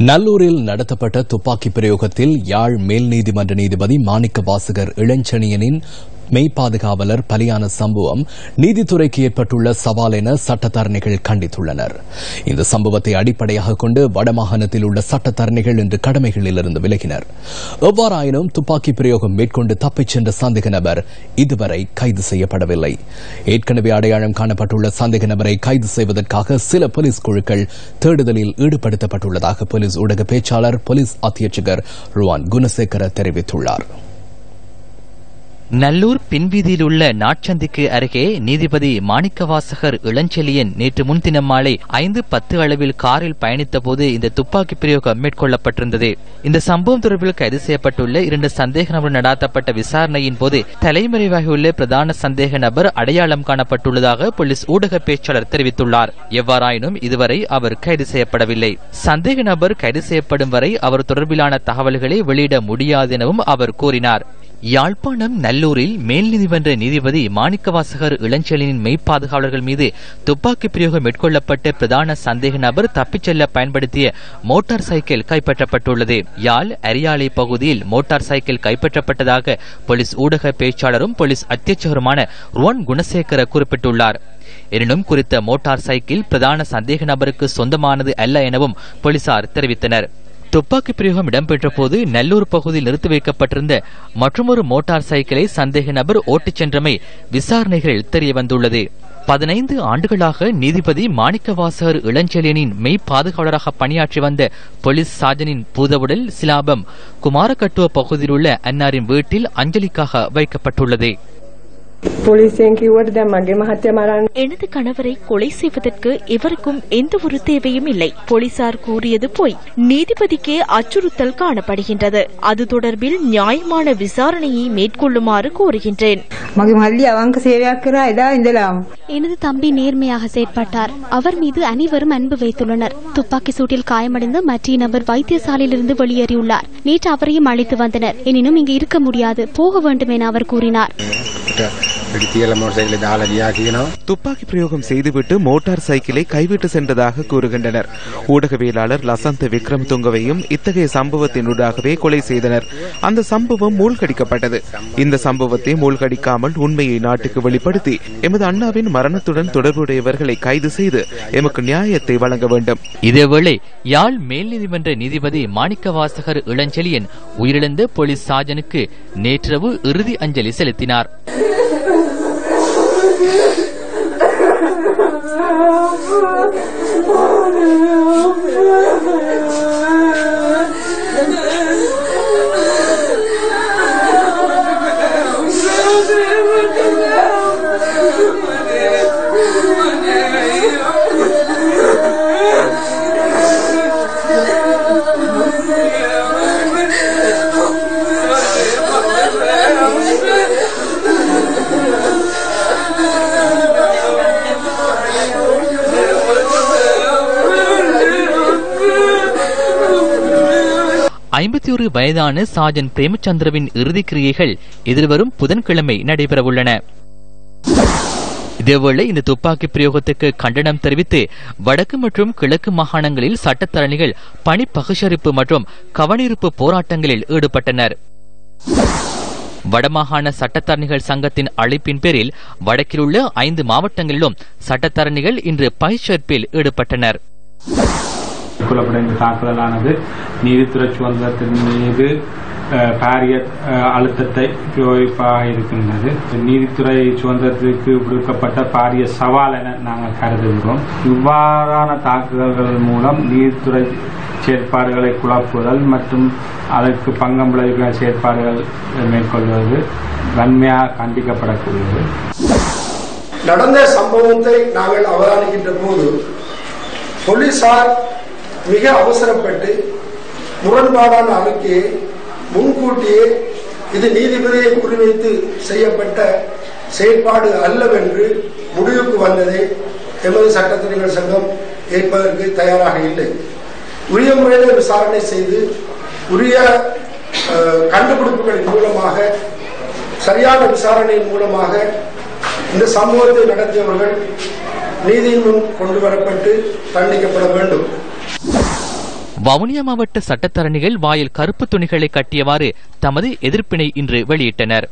நல்லூரில் நடத்தப்பட்ட துப்பாக்கி பிரயோகத்தில் யாழ் மேல் நீதிமன்ற நீதிபதி மாணிக்க வாசகர் மெய் மெய்ப்பாதுகாவலர் பலியான சம்பவம் நீதித்துறைக்கு ஏற்பட்டுள்ள சவால் என சட்டத்தரணிகள் கண்டித்துள்ளனர். இந்த சம்பவத்தை அடிப்படையாக கொண்டு வடமாகாணத்தில் உள்ள சட்டத்தரணிகள் இன்று கடமைகளிலிருந்து விலகினர். எவ்வாறாயினும் துப்பாக்கி பிரயோகம் மேற்கொண்டு தப்பிச் சென்ற சந்தேக நபர் இதுவரை கைது செய்யப்படவில்லை. ஏற்கனவே அடையாளம் காணப்பட்டுள்ள சந்தேக நபரை கைது செய்வதற்காக சில போலீஸ் குழுக்கள் தேடுதலில் ஈடுபடுத்தப்பட்டுள்ளதாக போலீஸ் ஊடக பேச்சாளர் போலீஸ் அத்தியட்சகர் ருவான் குணசேகர தெரிவித்துள்ளார். நல்லூர் பின்வீதியில் உள்ள நாட்சந்திக்கு அருகே நீதிபதி மாணிக்கவாசகர் இளஞ்செலியன் நேற்று முன்தினம் மாலை ஐந்து பத்து அளவில் காரில் பயணித்த போது இந்த துப்பாக்கி பிரயோகம் மேற்கொள்ளப்பட்டிருந்தது. இந்த சம்பவம் தொடர்பில் கைது செய்யப்பட்டுள்ள இரண்டு சந்தேக நபர் நடாத்தப்பட்ட விசாரணையின் போது தலைமறைவாகியுள்ள பிரதான சந்தேக நபர் அடையாளம் காணப்பட்டுள்ளதாக போலீஸ் ஊடக பேச்சாளர் தெரிவித்துள்ளார். எவ்வாறாயினும் இதுவரை அவர் கைது செய்யப்படவில்லை. சந்தேக நபர் கைது செய்யப்படும் வரை அவர் தொடர்பிலான தகவல்களை வெளியிட முடியாது எனவும் அவர் கூறினார். யாழ்ப்பாணம் நல்லூரில் மேல் நீதிமன்ற நீதிபதி மாணிக்கவாசகர் இளஞ்செழியனின் மெய்ப்பாதுகாவலர்கள் மீது துப்பாக்கி பிரயோகம் மேற்கொள்ளப்பட்ட பிரதான சந்தேக நபர் தப்பிச் செல்ல பயன்படுத்திய மோட்டார் சைக்கிள் கைப்பற்றப்பட்டுள்ளது. யாழ் அரியாலை பகுதியில் மோட்டார் சைக்கிள் கைப்பற்றப்பட்டதாக போலீஸ் ஊடக பேச்சாளரும் போலீஸ் அத்தியட்சகருமான ருவன் குணசேகர குறிப்பிட்டுள்ளார். எனினும் குறித்த மோட்டார் சைக்கிள் பிரதான சந்தேக நபருக்கு சொந்தமானது அல்ல எனவும் போலீசார் தெரிவித்தனர். துப்பாக்கி பிரயோகம் இடம்பெற்ற போது நல்லூர் பகுதியில் நிறுத்தி வைக்கப்பட்டிருந்த மற்றொரு மோட்டார் சைக்கிளை சந்தேக நபர் ஓட்டிச் சென்றமை விசாரணைகளில் தெரியவந்துள்ளது. பதினைந்து ஆண்டுகளாக நீதிபதி மாணிக்கவாசகர் இளஞ்செழியனின் மெய் பாதுகாவலராக பணியாற்றி வந்த போலீஸ் சாஜனின் பூதவுடல் சிலாபம் குமாரக்கட்டுவ பகுதியில் உள்ள அன்னாரின் வீட்டில் அஞ்சலிக்காக வைக்கப்பட்டுள்ளது. எனது கணவரை கொலை செய்வதற்கு இவருக்கும் எந்த ஒரு தேவையும் இல்லை. போலீசார் கூறியது போய் நீதிபதிக்கே அச்சுறுத்தல் காணப்படுகின்றது. அது தொடர்பில் நியாயமான விசாரணையை மேற்கொள்ளுமாறு கோருகின்றேன். எனது தம்பி நேர்மையாக செயற்பட்டார். அவர் மீது அனைவரும் அன்பு வைத்துள்ளனர். துப்பாக்கி சூட்டில் காயமடைந்து மற்ற நபர் வைத்தியசாலையிலிருந்து வெளியேறியுள்ளார். நேற்று அவரையும் அழைத்து வந்தனர். எனினும் இங்கு இருக்க முடியாது. போக வேண்டும் என அவர் கூறினார். පිටිතියල මොටර් සයිකලේ දාලා ගියා කියනවා. துப்பாக்கி பிரயோகம் செய்துவிட்டு மோட்டார் சைக்கிளை கைவிட்டு சென்றதாக கூறுகின்றனர் ஊடகவியலாளர் லசந்த விக்ரம் துங்கவையும் இத்தகைய சம்பவத்தினூடாகவே கொலை செய்தனர் அந்த சம்பவம் மூழ்கடிக்கப்பட்டது இந்த சம்பவத்தை மூழ்கடிக்காமல் உண்மையை நாட்டுக்கு வெளிப்படுத்தி எமது அண்ணாவின் மரணத்துடன் தொடர்புடையவர்களை கைது செய்து எமக்கு நியாயத்தை வழங்க வேண்டும் இதேவேளை யாழ் மேல் நீதிமன்ற நீதிபதி மாணிக்கவாசகர் இளஞ்செழியன் உயிரிழந்த போலீஸ் சாஜனுக்கு நேற்றிரவு இறுதி அஞ்சலி செலுத்தினார் Help! Help! Help! ஐம்பத்தி ஒரு வயதான சாஜன் பிரேமச்சந்திரவின் இறுதிக் கிரியைகள் எதிர்வரும் புதன்கிழமை நடைபெறவுள்ளன. இதேவேளை இந்த துப்பாக்கி பிரயோகத்துக்கு கண்டனம் தெரிவித்து வடக்கு மற்றும் கிழக்கு மாகாணங்களில் சட்டத்தரணிகள் பணி பகிஷரிப்பு மற்றும் கவனிருப்பு போராட்டங்களில் ஈடுபட்டனர். வடமாகாண சட்டத்தரணிகள் சங்கத்தின் அழைப்பின் பேரில் வடக்கில் உள்ள ஐந்து மாவட்டங்களிலும் சட்டத்தரணிகள் இன்று பயிற்சிப்பில் ஈடுபட்டனர். மேற்கொள்ளப்பட்ட இந்த தாக்குதலானது நீதித்துறை சுதந்திரத்தின் மீது பாரிய அழுத்தத்தை பிரயோகிப்பாக இருக்கின்றது நீதித்துறை சுதந்திரத்திற்கு விடுக்கப்பட்ட பாரிய சவால் என நாங்கள் கருதுகிறோம். இவ்வாறான தாக்குதல்கள் மூலம் நீதித்துறை செயற்பாடுகளை குழப்புதல் மற்றும் அதற்கு பங்கம் விளைவிக்கிற செயற்பாடுகள் மேற்கொள்வது வன்மையாக கண்டிக்கப்படக்கூடியது. நடந்த சம்பவத்தை நாங்கள் அவதானிக்கின்ற போது போலீசார் மிக அவசரப்பட்டு முரண்பாடான அறிக்கையை முன்கூட்டியே இது நீதிபதியை குறிவைத்து செய்யப்பட்ட செயற்பாடு அல்லவென்று முடிவுக்கு வந்ததை எமது சட்டத்தரணிகள் சங்கம் ஏற்பதற்கு தயாராக இல்லை. உரிய முறையில் விசாரணை செய்து உரிய கண்டுபிடிப்புகளின் மூலமாக சரியான விசாரணையின் மூலமாக இந்த சம்பவத்தை நடத்தியவர்கள் நீதியின் முன் கொண்டு வரப்பட்டு தண்டிக்கப்பட வேண்டும். வவுனியா மாவட்ட சட்டத்தரணிகள் வாயில் கருப்பு துணிகளை கட்டியவாறு தமது எதிர்ப்பினை இன்று வெளியிட்டனர்.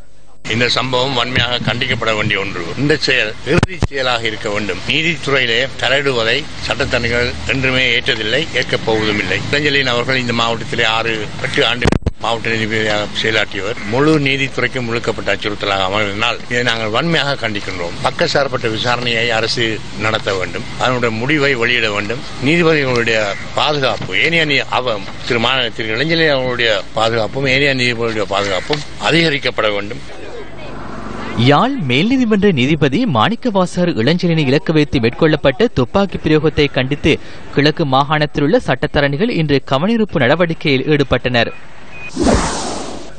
இந்த சம்பவம் வன்மையாக கண்டிக்கப்பட வேண்டிய ஒன்று. இந்த செயல் இறுதி செயலாக இருக்க வேண்டும். நீதித்துறையிலே தலையிடுவதை சட்டத்தரணிகள் என்றுமே ஏற்றதில்லை ஏற்கப் போவதும் இல்லை. இளஞ்சலின் அவர்கள் இந்த மாவட்டத்திலே ஆறு எட்டு ஆண்டு மாவட்ட நீதிபதியாக செயலாற்றியவர். முழு நீதித்துறைக்கும் முழுக்கப்பட்ட அச்சுறுத்தலாக அமைவதனால் இதை நாங்கள் வன்மையாக கண்டிக்கின்றோம். பக்கசார்பற்ற விசாரணையை அரசு நடத்த வேண்டும். அதனுடைய முடிவை வெளியிட வேண்டும். நீதிபதிகளுடைய பாதுகாப்பு ஏனைய திரு மாநில திரு இளைஞர் அவர்களுடைய பாதுகாப்பும் ஏனைய நீதிபதிகளுடைய பாதுகாப்பும் அதிகரிக்கப்பட வேண்டும். யாழ் மேல் நீதிமன்ற நீதிபதி மாணிக்கவாசர் இளஞ்சலினை இலக்கு வைத்து மேற்கொள்ளப்பட்ட துப்பாக்கி பிரயோகத்தை கண்டித்து கிழக்கு மாகாணத்தில் உள்ள சட்டத்தரணிகள் இன்று கவனிருப்பு நடவடிக்கையில் ஈடுபட்டனர்.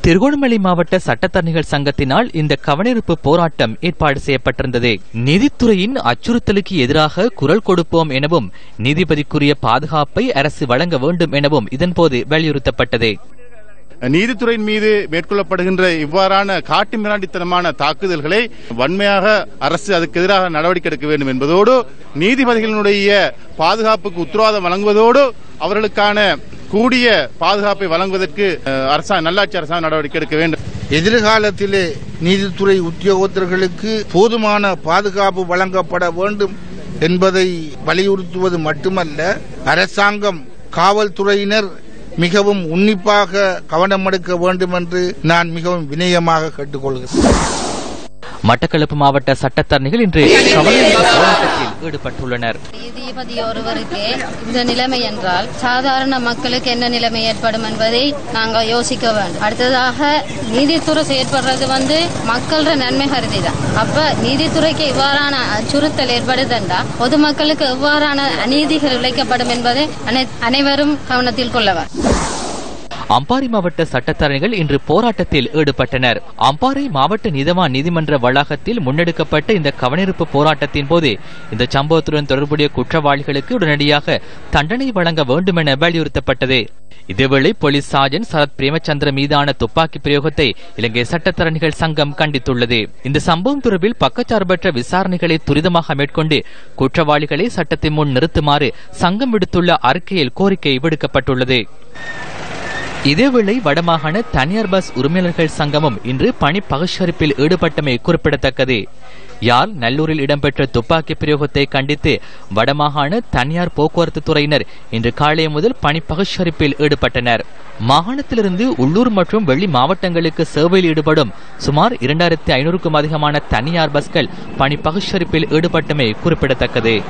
திருகோணமலை மாவட்ட சட்டத்தரணிகள் சங்கத்தினால் இந்த கவனிருப்பு போராட்டம் ஏற்பாடு செய்யப்பட்டிருந்தது. நீதித்துறையின் அச்சுறுத்தலுக்கு எதிராக குரல் கொடுப்போம் எனவும் நீதிபதிக்குரிய பாதுகாப்பை அரசு வழங்க வேண்டும் எனவும் இதன்போது வலியுறுத்தப்பட்டது. நீதித்துறையின் மீது மேற்கொள்ளப்படுகின்ற இவ்வாறான காட்டு மிராண்டித்தனமான தாக்குதல்களை வன்மையாக அரசு அதுக்கு எதிராக நடவடிக்கை எடுக்க வேண்டும் என்பதோடு நீதிபதிகளினுடைய பாதுகாப்புக்கு உத்தரவாதம் வழங்குவதோடு அவர்களுக்கான கூடிய பாதுகாப்பை வழங்குவதற்கு அரசாங்க நல்லாட்சி அரசாங்கம் நடவடிக்கை எடுக்க வேண்டும். எதிர்காலத்திலே நீதித்துறை உத்தியோகத்தர்களுக்கு போதுமான பாதுகாப்பு வழங்கப்பட வேண்டும் என்பதை வலியுறுத்துவது மட்டுமல்ல அரசாங்கம் காவல்துறையினர் மிகவும் உன்னிப்பாக கவனம் எடுக்க வேண்டும் என்று நான் மிகவும் வினயமாக கேட்டுக்கொள்கிறேன். மட்டக்களப்பு மாவட்ட சட்டத்தரணிகள் இன்று ஈடுபட்டுள்ளனர். நீதிபதி ஒருவருக்கு இந்த நிலைமை என்றால் சாதாரண மக்களுக்கு என்ன நிலைமை ஏற்படும் என்பதை நாங்கள் யோசிக்க வேண்டும். அடுத்ததாக நீதித்துறை செயற்படுறது வந்து மக்களோட நன்மை கருதி தான் அப்ப நீதித்துறைக்கு இவ்வாறான அச்சுறுத்தல் ஏற்படுதுண்டா? பொதுமக்களுக்கு எவ்வாறான அநீதிகள் இழைக்கப்படும் என்பதை அனை- அனைவரும் கவனத்தில் கொள்ளவர் அம்பாறை மாவட்ட சட்டத்தரணிகள் இன்று போராட்டத்தில் ஈடுபட்டனர். அம்பாறை மாவட்ட நீதவான் நீதிமன்ற வளாகத்தில் முன்னெடுக்கப்பட்ட இந்த கவனிருப்பு போராட்டத்தின் போது இந்த சம்பவத்துடன் தொடர்புடைய குற்றவாளிகளுக்கு உடனடியாக தண்டனை வழங்க வேண்டும் என வலியுறுத்தப்பட்டது. இதேவேளை போலீஸ் சார்ஜன் சரத் பிரேமச்சந்திர மீதான துப்பாக்கி பிரயோகத்தை இலங்கை சட்டத்தரணிகள் சங்கம் கண்டித்துள்ளது. இந்த சம்பவம் தொடர்பில் பக்கச்சார்பற்ற விசாரணைகளை துரிதமாக மேற்கொண்டு குற்றவாளிகளை சட்டத்தின் முன் நிறுத்துமாறு சங்கம் விடுத்துள்ள அறிக்கையில் கோரிக்கை விடுக்கப்பட்டுள்ளது. இதேவேளை வடமாகாண தனியார் பஸ் உரிமையாளர்கள் சங்கமும் இன்று பணி பகிஷ்கரிப்பில் ஈடுபட்டமை குறிப்பிடத்தக்கது. யாழ் நல்லூரில் இடம்பெற்ற துப்பாக்கி பிரயோகத்தை கண்டித்து வடமாகாண தனியார் போக்குவரத்து துறையினர் இன்று காலை முதல் பணி பகிஷ்கரிப்பில் ஈடுபட்டனர். மாகாணத்திலிருந்து உள்ளூர் மற்றும் வெளி மாவட்டங்களுக்கு சேவையில் ஈடுபடும் சுமார் இரண்டாயிரத்தி ஐநூறுக்கும் அதிகமான தனியார் பஸ்கள் பணி பகிஷ்கரிப்பில் ஈடுபட்டமை குறிப்பிடத்தக்கது.